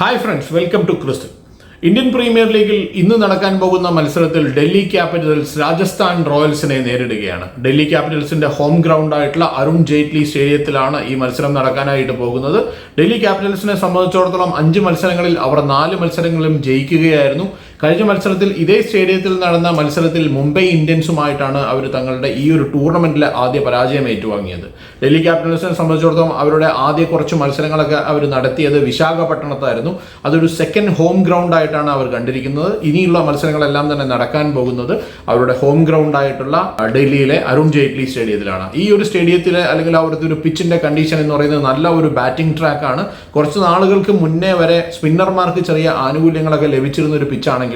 Hi friends welcome to ക്രിസ്തു Indian premier ലീഗിൽ ഇന്ന് നടക്കാൻ പോകുന്ന മത്സരത്തിൽ ഡൽഹി ക്യാപിറ്റൽസ് രാജസ്ഥാൻ റോയൽസിനെ നേരിടുകയാണ്. ഡൽഹി ക്യാപിറ്റൽസിന്റെ ഹോം ഗ്രൗണ്ട് ആയിട്ടുള്ള അരുൺ ജെയ്റ്റ്ലി സ്റ്റേഡിയത്തിലാണ് ഈ മത്സരം നടക്കാനായിട്ട് പോകുന്നത്. ഡൽഹി ക്യാപിറ്റൽസിനെ സംബന്ധിച്ചിടത്തോളം അഞ്ച് മത്സരങ്ങളിൽ അവർ നാല് മത്സരങ്ങളും ജയിക്കുകയായിരുന്നു. കഴിഞ്ഞ മത്സരത്തിൽ ഇതേ സ്റ്റേഡിയത്തിൽ നടന്ന മത്സരത്തിൽ മുംബൈ ഇന്ത്യൻസുമായിട്ടാണ് അവർ തങ്ങളുടെ ഈ ഒരു ടൂർണമെന്റിലെ ആദ്യ പരാജയം ഏറ്റുവാങ്ങിയത്. ഡൽഹി ക്യാപിറ്റൽസിനെ സംബന്ധിച്ചിടത്തോളം അവരുടെ ആദ്യ കുറച്ച് മത്സരങ്ങളൊക്കെ അവർ നടത്തിയത് വിശാഖപട്ടണത്തായിരുന്നു. അതൊരു സെക്കൻഡ് ഹോം ഗ്രൗണ്ട് ആയിട്ടാണ് അവർ കണ്ടിരിക്കുന്നത്. ഇനിയുള്ള മത്സരങ്ങളെല്ലാം തന്നെ നടക്കാൻ പോകുന്നത് അവരുടെ ഹോം ഗ്രൗണ്ട് ആയിട്ടുള്ള ഡൽഹിയിലെ അരുൺ ജെയ്റ്റ്ലി സ്റ്റേഡിയത്തിലാണ്. ഈ ഒരു സ്റ്റേഡിയത്തിലെ അല്ലെങ്കിൽ അവിടുത്തെ ഒരു പിച്ചിന്റെ കണ്ടീഷൻ എന്ന് പറയുന്നത് നല്ല ഒരു ബാറ്റിംഗ് ട്രാക്കാണ് കുറച്ച് നാളുകൾക്ക് മുന്നേ വരെ സ്പിന്നർമാർക്ക് ചെറിയ ആനുകൂല്യങ്ങളൊക്കെ ലഭിച്ചിരുന്ന ഒരു പിച്ചാണെങ്കിൽ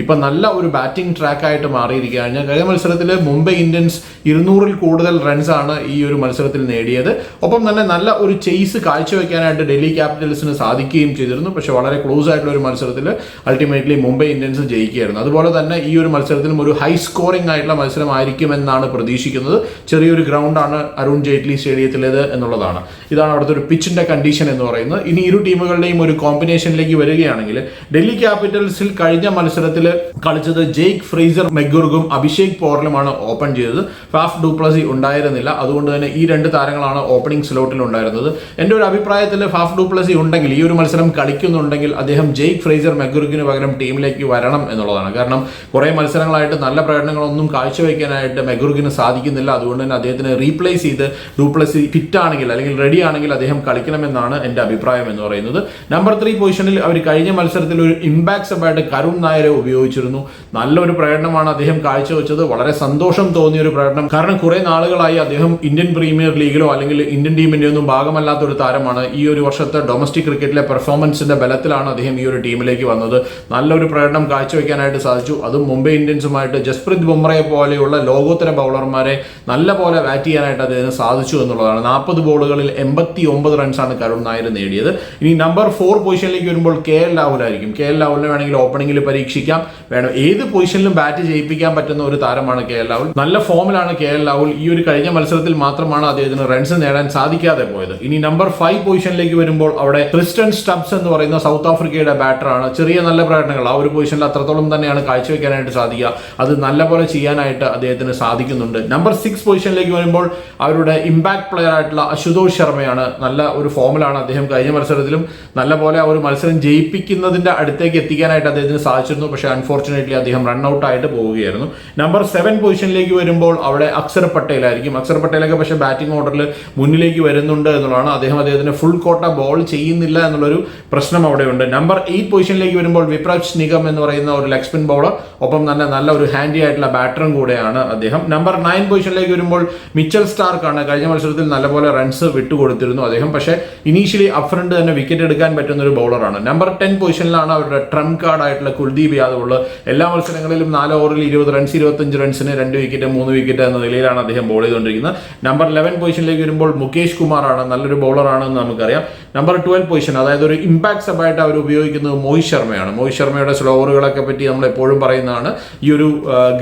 ഇപ്പൊ നല്ല ഒരു ബാറ്റിംഗ് ട്രാക്കായിട്ട് മാറിയിരിക്കുകയാണ്. കഴിഞ്ഞ മത്സരത്തിൽ മുംബൈ ഇന്ത്യൻസ് ഇരുന്നൂറിൽ കൂടുതൽ റൺസാണ് ഈ ഒരു മത്സരത്തിൽ നേടിയത്. ഒപ്പം തന്നെ നല്ല ഒരു ചെയ്സ് കാഴ്ചവെക്കാനായിട്ട് ഡൽഹി ക്യാപിറ്റൽസിന് സാധിക്കുകയും ചെയ്തിരുന്നു. പക്ഷേ വളരെ ക്ലോസ് ആയിട്ടുള്ള ഒരു മത്സരത്തിൽ അൾട്ടിമേറ്റ്ലി മുംബൈ ഇന്ത്യൻസ് ജയിക്കുകയായിരുന്നു. അതുപോലെ തന്നെ ഈ ഒരു മത്സരത്തിലും ഒരു ഹൈ സ്കോറിംഗ് ആയിട്ടുള്ള മത്സരമായിരിക്കുമെന്നാണ് പ്രതീക്ഷിക്കുന്നത്. ചെറിയൊരു ഗ്രൗണ്ടാണ് അരുൺ ജെയ്റ്റ്ലി സ്റ്റേഡിയത്തിലേത് എന്നുള്ളതാണ്. ഇതാണ് അവിടുത്തെ ഒരു പിച്ചിന്റെ കണ്ടീഷൻ എന്ന് പറയുന്നത്. ഇനി ഇരു ടീമുകളുടെയും ഒരു കോമ്പിനേഷനിലേക്ക് വരികയാണെങ്കിൽ ഡൽഹി ക്യാപിറ്റൽസിൽ കഴിഞ്ഞ മത്സരത്തിൽ കളിച്ചത് ജെയ്ക്ക് ഫ്രീസർ മെഗുർഗും അഭിഷേക് പോർലുമാണ് ഓപ്പൺ ചെയ്തത്. ഫാഫ് ഡൂപ്ലസി ഉണ്ടായിരുന്നില്ല. അതുകൊണ്ട് തന്നെ ഈ രണ്ട് താരങ്ങളാണ് ഓപ്പണിംഗ് സ്ലോട്ടിൽ ഉണ്ടായിരുന്നത്. എന്റെ ഒരു അഭിപ്രായത്തിൽ ഫാഫ് ഡൂപ്ലസി ഉണ്ടെങ്കിൽ ഈ ഒരു മത്സരം കളിക്കുന്നുണ്ടെങ്കിൽ അദ്ദേഹം ജെയ്ക്ക് ഫ്രീസർ മെഗുർഗിന് പകരം ടീമിലേക്ക് വരണം എന്നുള്ളതാണ്. കാരണം കുറേ മത്സരങ്ങളായിട്ട് നല്ല പ്രകടനങ്ങളൊന്നും കാഴ്ചവെക്കാനായിട്ട് മെഗുർഗിന് സാധിക്കുന്നില്ല. അതുകൊണ്ട് തന്നെ അദ്ദേഹത്തിന് റീപ്ലേസ് ചെയ്ത് ഡൂപ്ലസി ഫിറ്റ് ആണെങ്കിൽ അല്ലെങ്കിൽ റെഡി ആണെങ്കിൽ അദ്ദേഹം കളിക്കണമെന്നാണ് എന്റെ അഭിപ്രായം എന്ന് പറയുന്നത്. നമ്പർ ത്രീ പൊസിഷനിൽ അവർ കഴിഞ്ഞ മത്സരത്തിൽ ഒരു ഇമ്പാക്ട് ആയിട്ട് കരുൺ നായരെ ഉപയോഗിച്ചിരുന്നു. നല്ലൊരു പ്രകടനമാണ് അദ്ദേഹം കാഴ്ചവെച്ചത്. വളരെ സന്തോഷം തോന്നിയ ഒരു പ്രകടനം. കാരണം കുറെ നാളുകളായി അദ്ദേഹം ഇന്ത്യൻ പ്രീമിയർ ലീഗിലോ അല്ലെങ്കിൽ ഇന്ത്യൻ ടീമിന്റെ ഒന്നും ഭാഗമല്ലാത്ത ഒരു താരമാണ്. ഈ ഒരു വർഷത്തെ ഡൊമസ്റ്റിക് ക്രിക്കറ്റിലെ പെർഫോമൻസിന്റെ ബലത്തിലാണ് അദ്ദേഹം ഈ ഒരു ടീമിലേക്ക് വന്നത്. നല്ലൊരു പ്രകടനം കാഴ്ചവെക്കാനായിട്ട് സാധിച്ചു. അതും മുംബൈ ഇന്ത്യൻസുമായിട്ട് ജസ്പ്രീത് ബുംറയെ പോലെയുള്ള ലോകോത്തര ബൗളർമാരെ നല്ല പോലെ ബാറ്റ് ചെയ്യാനായിട്ട് അദ്ദേഹത്തിന് സാധിച്ചു എന്നുള്ളതാണ്. നാൽപ്പത് ബോളുകളിൽ എൺപത്തി ഒമ്പത് റൺസാണ് കരുൺ നായർ നേടിയത്. ഇനി നമ്പർ ഫോർ പൊസിഷനിലേക്ക് വരുമ്പോൾ കെ എൽ രാഹുലായിരിക്കും കെ എൽ രാഹുലിനെ വേണമെങ്കിൽ ഓപ്പണിംഗിൽ പരീക്ഷിക്കാം. വേണം ഏത് പൊസിഷനിലും ബാറ്റ് ചെയ്യിപ്പിക്കാൻ പറ്റുന്ന ഒരു താരമാണ് കെ എൽ രാഹുൽ. നല്ല ഫോമിലാണ് കെ എൽ രാഹുൽ ഈ ഒരു കഴിഞ്ഞ മത്സരത്തിൽ മാത്രമാണ് അദ്ദേഹത്തിന് റൺസ് നേടാൻ സാധിക്കാതെ പോയത്. ഇനി നമ്പർ ഫൈവ് പൊസിഷനിലേക്ക് വരുമ്പോൾ അവിടെ ക്രിസ്റ്റൻ സ്റ്റബ്സ് എന്ന് പറയുന്ന സൗത്ത് ആഫ്രിക്കയുടെ ബാറ്ററാണ് ചെറിയ നല്ല പ്രകടനങ്ങൾ. ആ ഒരു പൊസിഷനിൽ അത്രത്തോളം തന്നെയാണ് കാഴ്ചവെക്കാനായിട്ട് സാധിക്കുക. അത് നല്ലപോലെ ചെയ്യാനായിട്ട് അദ്ദേഹത്തിന് സാധിക്കുന്നുണ്ട്. നമ്പർ സിക്സ് പൊസിഷനിലേക്ക് വരുമ്പോൾ അവരുടെ ഇമ്പാക്ട് പ്ലെയർ ആയിട്ടുള്ള അശുതോഷ് ശർമ്മയാണ് നല്ല ഒരു ഫോമിലാണ് അദ്ദേഹം കഴിഞ്ഞ മത്സരത്തിലും നല്ലപോലെ ആ ഒരു മത്സരം ജയിപ്പിക്കുന്നതിന്റെ അടുത്തേക്ക് എത്തിക്കാനായിട്ട് അദ്ദേഹത്തിന് സാധിച്ചിരുന്നു പക്ഷേ അൺഫോർച്ചുനേറ്റ്ലി അദ്ദേഹം റൺ ഔട്ട് ആയിട്ട് പോവുകയായിരുന്നു. നമ്പർ സെവൻ പൊസിഷനിലേക്ക് വരുമ്പോൾ അവിടെ അക്ഷർ പട്ടേലായിരിക്കും. അക്ഷർ പട്ടേലൊക്കെ പക്ഷേ ബാറ്റിംഗ് ഓർഡറിൽ മുന്നിലേക്ക് വരുന്നുണ്ട് എന്നുള്ളതാണ്. അദ്ദേഹം അദ്ദേഹത്തിന് ഫുൾ കോട്ട ബോൾ ചെയ്യുന്നില്ല എന്നുള്ളൊരു പ്രശ്നം അവിടെയുണ്ട്. നമ്പർ എയ്റ്റ് പൊസിഷനിലേക്ക് വരുമ്പോൾ വിപ്രാജ് നിഗം എന്ന് പറയുന്ന ഒരു ലെഗ് സ്പിൻ ബൗളർ ഒപ്പം തന്നെ നല്ല ഒരു ഹാൻഡി ആയിട്ടുള്ള ബാറ്ററും കൂടെയാണ് അദ്ദേഹം. നമ്പർ നയൻ പൊസിഷനിലേക്ക് വരുമ്പോൾ മിച്ചൽ സ്റ്റാർക്കാണ് കഴിഞ്ഞ മത്സരത്തിൽ നല്ലപോലെ റൺസ് വിട്ടുകൊടുത്തിരുന്നു അദ്ദേഹം. പക്ഷേ ഇനീഷ്യലി അഫ്രണ്ട് തന്നെ വിക്കറ്റ് എടുക്കാൻ പറ്റുന്ന ഒരു ബൗളറാണ് നമ്പർ ടെൻ പൊസിഷനിലാണ് അവരുടെ ട്രംപ് കാർഡ് ആയിട്ടുള്ള കുൽദീപ് യാദവ് എല്ലാ മത്സരങ്ങളിലും നാല് ഓവറിൽ ഇരുപത് റൺസ് ഇരുപത്തഞ്ച് റൺസിന് രണ്ട് വിക്കറ്റ് മൂന്ന് വിക്കറ്റ് എന്ന നിലയിലാണ് അദ്ദേഹം ബോൾ ചെയ്തുകൊണ്ടിരിക്കുന്നത്. നമ്പർ ലെവൻ പൊസിഷനിലേക്ക് വരുമ്പോൾ മുകേഷ് കുമാറാണ് നല്ലൊരു ബൗളറാണെന്ന് നമുക്കറിയാം. നമ്പർ ട്വൽവ് പൊസിഷൻ അതായത് ഒരു ഇമ്പാക്ട് സബായിട്ട് അവർ ഉപയോഗിക്കുന്നത് മോഹിത് ശർമ്മയാണ്. മോഹിത് ശർമ്മയുടെ സ്ലോ ഓവറുകളൊക്കെ പറ്റി നമ്മൾ എപ്പോഴും പറയുന്നതാണ്. ഈ ഒരു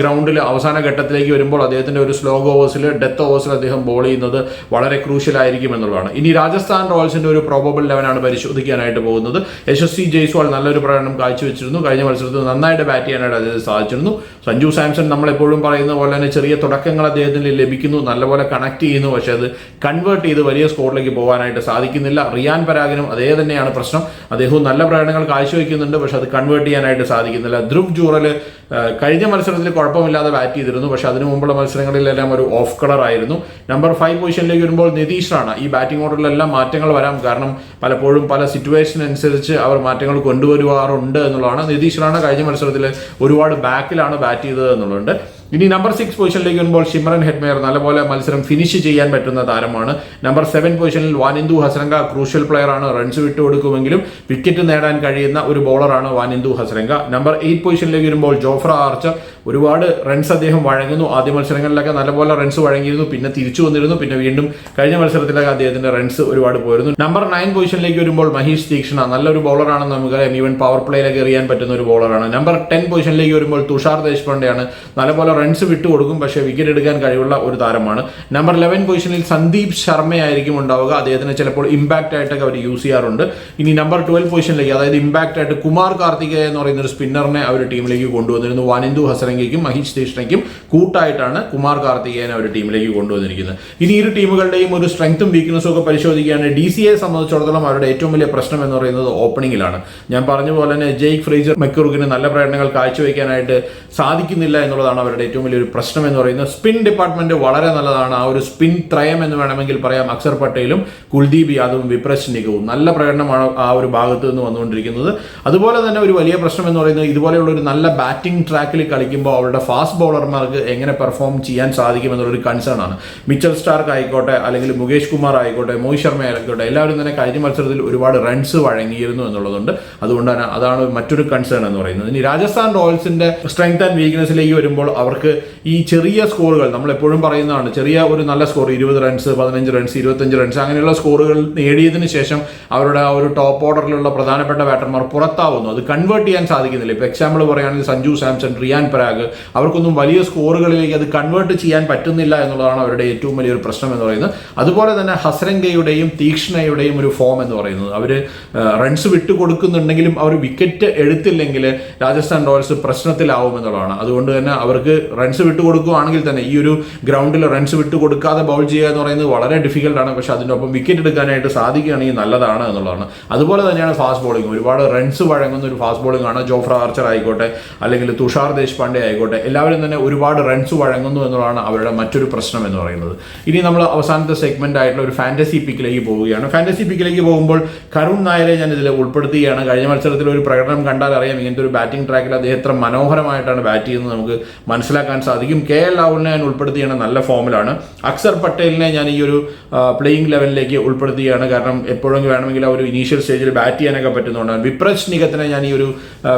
ഗ്രൗണ്ടിൽ അവസാന ഘട്ടത്തിലേക്ക് വരുമ്പോൾ അദ്ദേഹത്തിന്റെ ഒരു സ്ലോ ഓവേഴ്സിൽ ഡെത്ത് ഓവേഴ്സിൽ അദ്ദേഹം ബോൾ ചെയ്യുന്നത് വളരെ ക്രൂഷ്യൽ ആയിരിക്കും എന്നുള്ളതാണ്. ഇനി രാജസ്ഥാൻ റോയൽസിന്റെ ഒരു പ്രോബബിൾ ലെവനാണ് പരിശോധിക്കാനായിട്ട് പോകുന്നത്. യശസ്വി ജയ്സ്വാൾ നല്ലൊരു പ്രകടനം കാഴ്ചവെച്ചിരുന്നു. കഴിഞ്ഞ മത്സരത്തിൽ നന്നായിട്ട് ബാറ്റ് ചെയ്യാനായിട്ട് അദ്ദേഹം സാധിച്ചിരുന്നു. സഞ്ജു സാംസൺ നമ്മളെപ്പോഴും പറയുന്ന പോലെ തന്നെ ചെറിയ തുടക്കങ്ങൾ അദ്ദേഹത്തിന് ലഭിക്കുന്നു നല്ലപോലെ കണക്ട് ചെയ്യുന്നു പക്ഷേ അത് കൺവേർട്ട് ചെയ്ത് വലിയ സ്കോറിലേക്ക് പോകാനായിട്ട് സാധിക്കുന്നില്ല. റിയാൻ പരാഗിനും അതേ തന്നെയാണ് പ്രശ്നം. അദ്ദേഹവും നല്ല പ്രകടനങ്ങൾ കാഴ്ചവെക്കുന്നുണ്ട് പക്ഷേ അത് കൺവേർട്ട് ചെയ്യാനായിട്ട് സാധിക്കുന്നില്ല. ധ്രുവ് ജൂറൽ കഴിഞ്ഞ മത്സരത്തിൽ കുഴപ്പമില്ലാതെ ബാറ്റ് ചെയ്തിരുന്നു. പക്ഷെ അതിനു മുമ്പുള്ള മത്സരങ്ങളിലെല്ലാം ഒരു ഓഫ് കളർ ആയിരുന്നു. നമ്പർ ഫൈവ് പൊസിഷനിലേക്ക് വരുമ്പോൾ നിതീഷ് റാണ ഈ ബാറ്റിംഗ് ഓർഡറിലെല്ലാം മാറ്റങ്ങൾ വരാം. കാരണം പലപ്പോഴും പല സിറ്റുവേഷൻ അനുസരിച്ച് അവർ മാറ്റങ്ങൾ കൊണ്ടുവരുവാറുണ്ട് എന്നുള്ളതാണ്. നിതീഷ് റാണ കഴിഞ്ഞ മത്സരത്തിൽ ഒരുപാട് ബാക്കിലാണ് ബാറ്റ് ചെയ്തത് എന്നുള്ളത് ഇനി നമ്പർ സിക്സ് പൊസിഷനിലേക്ക് വരുമ്പോൾ ഷിമറൻ ഹെഡ്മേയർ നല്ലപോലെ മത്സരം ഫിനിഷ് ചെയ്യാൻ പറ്റുന്ന താരമാണ്. നമ്പർ സെവൻ പൊസിഷനിൽ വാനിന്ദു ഹസരംഗ ക്രൂഷ്യൽ പ്ലെയർ ആണ്. റൺസ് വിട്ടുകൊടുക്കുമെങ്കിലും വിക്കറ്റ് നേടാൻ കഴിയുന്ന ഒരു ബോളറാണ് വാനിന്ദു ഹസരംഗ. നമ്പർ എയ്റ്റ് പൊസിഷനിലേക്ക് വരുമ്പോൾ ജോഫ്ര ആർച്ചർ. ഒരുപാട് റൺസ് അദ്ദേഹം വഴങ്ങുന്നു. ആദ്യ മത്സരങ്ങളിലൊക്കെ നല്ലപോലെ റൺസ് വഴങ്ങിയിരുന്നു. പിന്നെ തിരിച്ചു വന്നിരുന്നു. പിന്നെ വീണ്ടും കഴിഞ്ഞ മത്സരത്തിലൊക്കെ അദ്ദേഹത്തിന്റെ റൺസ് ഒരുപാട് പോയിരുന്നു. നമ്പർ നയൻ പൊസിഷനിലേക്ക് വരുമ്പോൾ മഹീഷ് തീക്ഷണ നല്ലൊരു ബോളറാണെന്ന് നമുക്കറിയാം. ഈവൻ പവർ പ്ലേയിലൊക്കെ എറിയാൻ പറ്റുന്ന ഒരു ബോളറാണ് നമ്പർ ടെൻ പൊസിഷനിലേക്ക് വരുമ്പോൾ തുഷാർ ദേശ്പാണ്ഡെയാണ് നല്ലപോലെ റൺസ് വിട്ടുകൊടുക്കും പക്ഷേ വിക്കറ്റ് എടുക്കാൻ കഴിവുള്ള ഒരു താരമാണ്. നമ്പർ ലെവൻ പൊസിഷനിൽ സന്ദീപ് ശർമ്മയായിരിക്കും ഉണ്ടാവുക. അദ്ദേഹത്തിന് ചിലപ്പോൾ ഇമ്പാക്റ്റ് ആയിട്ടൊക്കെ അവർ യൂസ് ചെയ്യാറുണ്ട്. ഇനി നമ്പർ ട്വൽവ് പൊസിഷനിലേക്ക് അതായത് ഇമ്പാക്റ്റ് ആയിട്ട് കുമാർ കാർത്തികേയ എന്ന് പറയുന്ന ഒരു സ്പിന്നറിനെ അവർ ടീമിലേക്ക് കൊണ്ടുവന്നിരുന്നു. വനിന്ദു ഹസരംഗയ്ക്കും മഹീഷ് തീഷ്ണയ്ക്കും കൂട്ടായിട്ടാണ് കുമാർ കാർത്തികേയനെ അവർ ടീമിലേക്ക് കൊണ്ടുവന്നിരിക്കുന്നത്. ഇനി ഇരു ടീമുകളുടെയും ഒരു സ്ട്രെങ്ത്തും വീക്ക്നസും ഒക്കെ പരിശോധിക്കുകയാണ് ഡി സി എ സംബന്ധിച്ചിടത്തോളം അവരുടെ ഏറ്റവും വലിയ പ്രശ്നം എന്ന് പറയുന്നത് ഓപ്പണിംഗിലാണ് ഞാൻ പറഞ്ഞ പോലെ തന്നെ ജെയ്ക്ക് ഫ്രേജർ മെക്കുറുക്കിന് നല്ല പ്രകടനങ്ങൾ കാഴ്ചവെക്കാനായിട്ട് സാധിക്കുന്നില്ല എന്നുള്ളതാണ് അവരുടെ ഏറ്റവും വലിയൊരു പ്രശ്നം എന്ന് പറയുന്നത് സ്പിൻ ഡിപ്പാർട്ട്മെന്റ് വളരെ നല്ലതാണ്. ആ ഒരു സ്പിൻ ത്രയം എന്ന് വേണമെങ്കിൽ പറയാം. അക്സർ പട്ടേലും കുൽദീപ് യാദവും വിപ്രശ് നിഗവും. നല്ല പ്രകടനമാണ് ആ ഒരു ഭാഗത്ത് നിന്ന് വന്നുകൊണ്ടിരിക്കുന്നത്. അതുപോലെ തന്നെ ഒരു വലിയ പ്രശ്നം എന്ന് പറയുന്നത് ഇതുപോലെയുള്ള ഒരു നല്ല ബാറ്റിംഗ് ട്രാക്കിൽ കളിക്കുമ്പോൾ അവരുടെ ഫാസ്റ്റ് ബൗളർമാർക്ക് എങ്ങനെ പെർഫോം ചെയ്യാൻ സാധിക്കും എന്നുള്ളൊരു കൺസേൺ ആണ്. മിച്ചൽ സ്റ്റാർക്ക് ആയിക്കോട്ടെ അല്ലെങ്കിൽ മുകേഷ് കുമാർ ആയിക്കോട്ടെ മോഹിത് ശർമ്മ ആയിക്കോട്ടെ എല്ലാവരും തന്നെ കഴിഞ്ഞ മത്സരത്തിൽ ഒരുപാട് റൺസ് വഴങ്ങിയിരുന്നു എന്നുള്ളതുകൊണ്ട് അതുകൊണ്ട് തന്നെ അതാണ് മറ്റൊരു കൺസേൺ എന്ന് പറയുന്നത്. ഇനി രാജസ്ഥാൻ റോയൽസിന്റെ സ്ട്രെങ്ത് ആൻഡ് വീക്ക്നെസ്സിലേക്ക് വരുമ്പോൾ അവർക്ക് ഈ ചെറിയ സ്കോറുകൾ നമ്മൾ എപ്പോഴും പറയുന്നതാണ് ചെറിയ ഒരു നല്ല സ്കോർ ഇരുപത് റൺസ് പതിനഞ്ച് റൺസ് ഇരുപത്തഞ്ച് റൺസ് അങ്ങനെയുള്ള സ്കോറുകൾ നേടിയതിനു ശേഷം അവരുടെ ആ ഒരു ടോപ്പ് ഓർഡറിലുള്ള പ്രധാനപ്പെട്ട ബാറ്റർമാർ പുറത്താവുന്നു. അത് കൺവേർട്ട് ചെയ്യാൻ സാധിക്കുന്നില്ല. ഇപ്പോൾ എക്സാമ്പിൾ പറയുകയാണെങ്കിൽ സഞ്ജു സാംസൺ റിയാൻ പരാഗ് അവർക്കൊന്നും വലിയ സ്കോറുകളിലേക്ക് അത് കൺവേർട്ട് ചെയ്യാൻ പറ്റുന്നില്ല എന്നുള്ളതാണ് അവരുടെ ഏറ്റവും വലിയൊരു പ്രശ്നം എന്ന് പറയുന്നത്. അതുപോലെ തന്നെ ഹസ്രംഗയുടെയും തീക്ഷ്ണയുടെയും ഒരു ഫോം എന്ന് പറയുന്നത്. അവർ റൺസ് വിട്ടു കൊടുക്കുന്നുണ്ടെങ്കിലും അവർ വിക്കറ്റ് എടുത്തില്ലെങ്കിൽ രാജസ്ഥാൻ റോയൽസ് പ്രശ്നത്തിലാവും എന്നുള്ളതാണ് അതുകൊണ്ട് തന്നെ അവർക്ക് റൺസ് വിട്ടു കൊടുക്കുകയാണെങ്കിൽ തന്നെ ഈ ഒരു ഗ്രൗണ്ടിൽ റൺസ് വിട്ടു കൊടുക്കാതെ ബൗൾ ചെയ്യുക എന്ന് പറയുന്നത് വളരെ ഡിഫിക്കൽട്ടാണ് പക്ഷെ അതിനൊപ്പം വിക്കറ്റ് എടുക്കാനായിട്ട് സാധിക്കുകയാണെങ്കിൽ നല്ലതാണ് എന്നുള്ളതാണ്. അതുപോലെ തന്നെയാണ് ഫാസ്റ്റ് ബോളിംഗ് ഒരുപാട് റൺസ് വഴങ്ങുന്ന ഒരു ഫാസ്റ്റ് ബോളിംഗ് ആണ് ജോഫ്ര ആർച്ചർ ആയിക്കോട്ടെ അല്ലെങ്കിൽ തുഷാർ ദേശ്പാണ്ഡെ ആയിക്കോട്ടെ എല്ലാവരും തന്നെ ഒരുപാട് റൺസ് വഴങ്ങുന്നു എന്നുള്ളതാണ് അവരുടെ മറ്റൊരു പ്രശ്നം എന്ന് പറയുന്നത്. ഇനി നമ്മൾ അവസാനത്തെ സെഗ്മെന്റ് ആയിട്ടുള്ള ഒരു ഫാന്റസി പിക്കിലേക്ക് പോവുകയാണ്. ഫാന്റസി പിക്കിലേക്ക് പോകുമ്പോൾ കരുൺ നായരെ ഞാൻ ഇതിൽ ഉൾപ്പെടുത്തുകയാണ്. കഴിഞ്ഞ മത്സരത്തിൽ ഒരു പ്രകടനം കണ്ടാൽ അറിയാം ഇങ്ങനത്തെ ഒരു ബാറ്റിംഗ് ട്രാക്കിൽ അദ്ദേഹം എത്ര മനോഹരമായിട്ടാണ് ബാറ്റ് ചെയ്യുന്നത് നമുക്ക് മനസ്സിലാക്കാൻ സാധിക്കും. കെ എൽ രാഹുലിനെ ഞാൻ ഉൾപ്പെടുത്തിയാണ് നല്ല ഫോമിലാണ്. അക്സർ പട്ടേലിനെ ഞാൻ ഈ ഒരു പ്ലേയിങ് ലെവലിലേക്ക് ഉൾപ്പെടുത്തുകയാണ് കാരണം എപ്പോഴും വേണമെങ്കിൽ ആ ഒരു ഇനീഷ്യൽ സ്റ്റേജിൽ ബാറ്റ് ചെയ്യാനൊക്കെ പറ്റുന്നതുകൊണ്ടാണ്. വിപ്രജ് നിഗത്തിനെ ഞാൻ ഈ ഒരു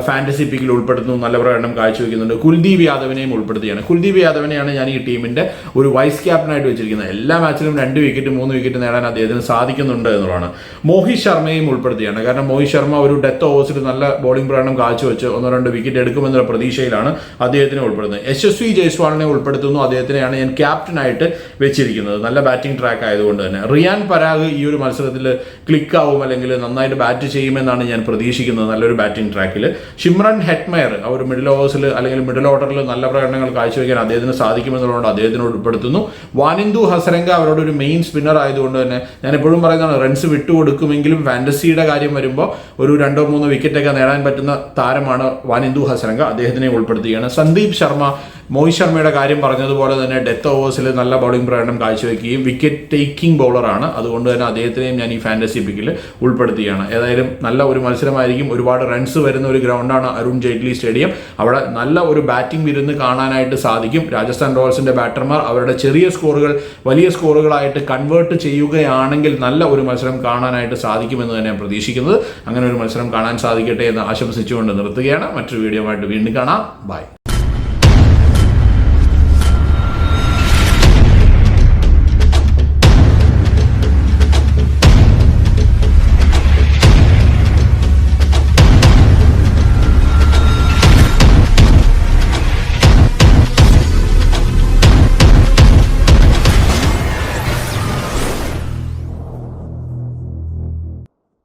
ഫാന്റസി പിക്കിൽ ഉൾപ്പെടുത്തുന്നു. നല്ല പ്രകടനം കാഴ്ചവെക്കുന്നുണ്ട്. കുൽദീപ് യാദവിനെയും ഉൾപ്പെടുത്തിയാണ്. കുൽദീപ് യാദവിനെയാണ് ഞാൻ ഈ ടീമിന്റെ ഒരു വൈസ് ക്യാപ്റ്റനായിട്ട് വെച്ചിരിക്കുന്നത്. എല്ലാ മാച്ചിലും രണ്ട് വിക്കറ്റ് മൂന്ന് വിക്കറ്റ് നേടാൻ അദ്ദേഹത്തിന് സാധിക്കുന്നുണ്ട് എന്നുള്ളതാണ്. മോഹിത് ശർമ്മയും ഉൾപ്പെടുത്തിയാണ്. കാരണം മോഹിത് ശർമ്മ ഒരു ഡെത്ത് ഓവേഴ്സിൽ നല്ല ബോളിംഗ് പ്രകടനം കാഴ്ചവെച്ച് ഒന്നോ രണ്ട് വിക്കറ്റ് എടുക്കുമെന്നുള്ള പ്രതീക്ഷയിലാണ് അദ്ദേഹത്തിനെ ഉൾപ്പെടുത്തുന്നത് യശസ്വി ജയ്സ്വാളിനെ ഉൾപ്പെടുത്തുന്നു. അദ്ദേഹത്തിനെയാണ് ഞാൻ ക്യാപ്റ്റനായിട്ട് വെച്ചിരിക്കുന്നത്. നല്ല ബാറ്റിംഗ് ട്രാക്ക് ആയതുകൊണ്ട് തന്നെ. റിയാൻ പരാഗ് ഈ ഒരു മത്സരത്തിൽ ക്ലിക്ക് ആവും അല്ലെങ്കിൽ നന്നായിട്ട് ബാറ്റ് ചെയ്യുമെന്നാണ് ഞാൻ പ്രതീക്ഷിക്കുന്നത്. നല്ലൊരു ബാറ്റിംഗ് ട്രാക്കിൽ ഷിമ്രൻ ഹെറ്റ്മയർ ഒരു മിഡിൽ ഓവേഴ്സിൽ അല്ലെങ്കിൽ മിഡിൽ ഓർഡറിൽ നല്ല പ്രകടനങ്ങൾ കാഴ്ചവെക്കാൻ അദ്ദേഹത്തിന് സാധിക്കുമെന്നുള്ളതുകൊണ്ട് അദ്ദേഹത്തിനോട് ഉൾപ്പെടുത്തുന്നു. വാനിന്ദു ഹസരംഗ അവരുടെ ഒരു മെയിൻ സ്പിന്നർ ആയതുകൊണ്ട് തന്നെ ഞാൻ എപ്പോഴും പറയുന്നതാണ് റൺസ് വിട്ടുകൊടുക്കുമെങ്കിലും ഫാന്റസിയുടെ കാര്യം വരുമ്പോൾ ഒരു രണ്ടോ മൂന്നോ വിക്കറ്റൊക്കെ നേടാൻ പറ്റുന്ന താരമാണ് വാനിന്ദു ഹസരംഗ. അദ്ദേഹത്തിനെ ഉൾപ്പെടുത്തുകയാണ്. സന്ദീപ് ശർമ്മ മോഹിത് ശർമ്മയുടെ കാര്യം പറഞ്ഞതുപോലെ തന്നെ ഡെത്ത് ഓവേഴ്സിൽ നല്ല ബൗളിംഗ് പ്രകടനം കാഴ്ചവെക്കുകയും വിക്കറ്റ് ടേക്കിംഗ് ബൗളറാണ് അതുകൊണ്ട് തന്നെ അദ്ദേഹത്തിനെയും ഞാൻ ഈ ഫാന്റസി പിക്കിൽ ഉൾപ്പെടുത്തുകയാണ്. ഏതായാലും നല്ല ഒരു മത്സരമായിരിക്കും. ഒരുപാട് റൺസ് വരുന്ന ഒരു ഗ്രൗണ്ടാണ് അരുൺ ജെയ്റ്റ്ലി സ്റ്റേഡിയം. അവിടെ നല്ല ഒരു ബാറ്റിംഗ് വിരുന്ന് കാണാനായിട്ട് സാധിക്കും. രാജസ്ഥാൻ റോയൽസിന്റെ ബാറ്റർമാർ അവരുടെ ചെറിയ സ്കോറുകൾ വലിയ സ്കോറുകളായിട്ട് കൺവേർട്ട് ചെയ്യുകയാണെങ്കിൽ നല്ല ഒരു മത്സരം കാണാനായിട്ട് സാധിക്കുമെന്ന് തന്നെ പ്രതീക്ഷിക്കുന്നത്. അങ്ങനെ ഒരു മത്സരം കാണാൻ സാധിക്കട്ടെ എന്ന് ആശംസിച്ചുകൊണ്ട് നിർത്തുകയാണ്. മറ്റൊരു വീഡിയോ ആയിട്ട് വീണ്ടും കാണാം. ബൈ